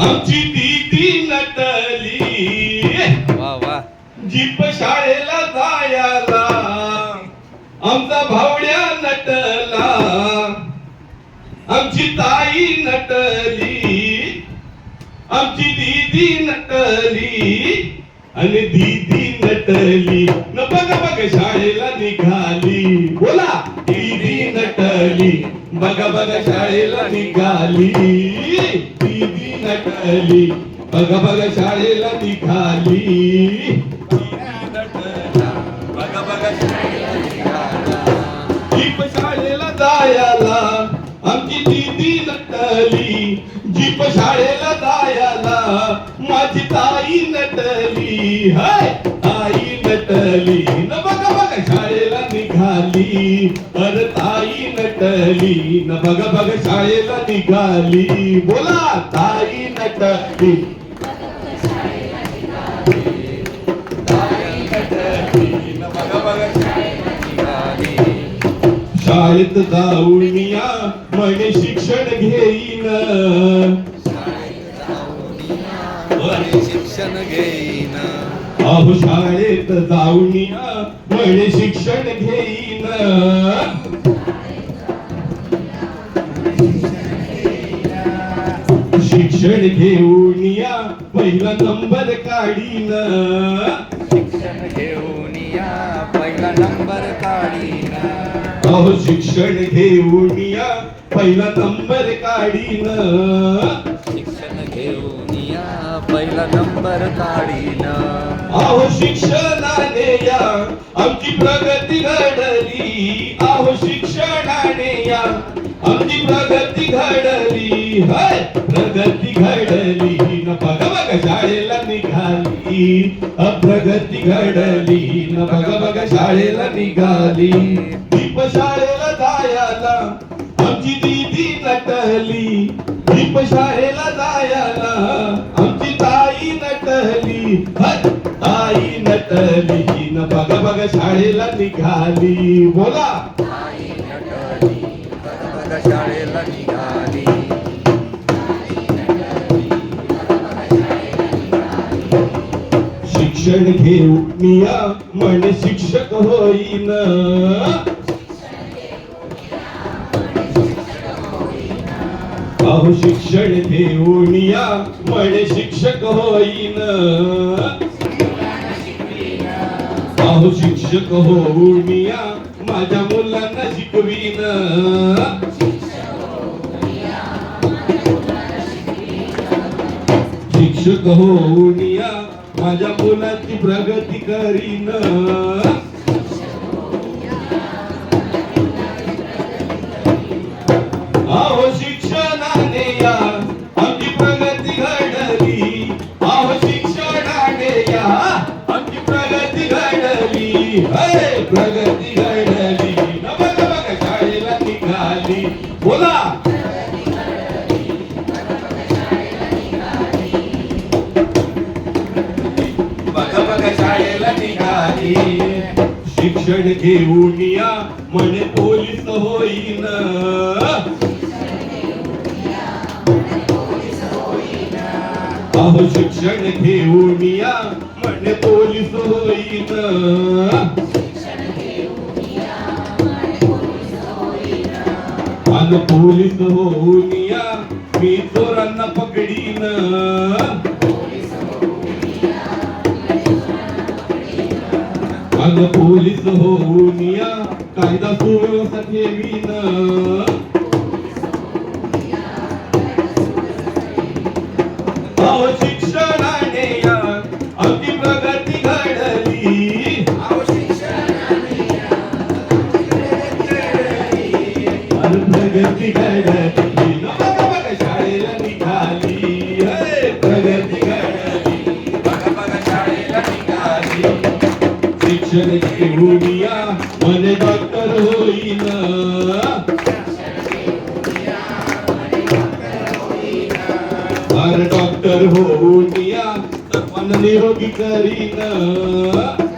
आमची दीदी नटली. वा वा. जीप शाळेला जायला. आमचा भावड्या नटला. आमची ताई नटली. आमची दीदी नटली. आणि दीदी नटली. न बघ बघ शाळेला निघाली. बोला दीदी नटली. बघ बघ शाळेला निघाली. दीदी नटली बघ बघ शाळेला निघाली. बघ बघ जीप शाळेला जायला आमची दीदी नटली. जीप शाळेला जायला माझी ताई नटली. हाय ताई नटली. निघाली अर ताई नटली न बघ बघ शाळेला निघाली. बोला ताई नटली. न बघ शाळेत जाऊन या म्हणे शिक्षण घेईन. म्हणे शिक्षण घेईन. शाळेत जाऊन म्हणे शिक्षण घेईन. शिक्षण घेऊन या पहिला नंबर काढीन. शिक्षण घेऊन या पहिला नंबर काढीन अहो शिक्षण घेऊन या पहिला नंबर काढीन. शिक्षण घेऊन या पहिला नंबर काढीन. आहो शिक्षणाने या. आमची प्रगती घडली. आहो शिक्षणाने या. आमची प्रगती घडली. हय प्रगती घडली. न बघ बघ शाळेला निघाली. अप्रगती घडली. न बघ बघ शाळेला निघाली. दीप शाळेला जायला आमची दीदी नटली. दीप शाळेला जायला आमची ताई नटली. हय नटली न बघ बघ शाळेला निघाली. बोला. शाळेला निघाली शिक्षण घेऊ या म्हणे शिक्षक होईन. अहो शिक्षण घेऊन या म्हणे शिक्षक होईन. अहो शिक्षक होऊन या माझ्या मुलांना शिकवीन. शिक्षक होऊन या माझ्या मुलांची प्रगती करीन. अहो घडली प्रगती घडली नमक बघ शाळेला निघाली बोला बघ बघ शाळेला निघाली शिक्षण घेऊन या म्हणे पोलीस होईन. अहो शिक्षण घेऊन या म्हणे पोलीस होईन. अन पोलीस होऊन या मी चोरांना पकडीन. अन पोलीस होऊन या कायदा सुव्यवस्था ठेवीन. घेऊन या म्हणे डॉक्टर होईन डॉक्टर होऊन या. तर मन निरोगी करीन.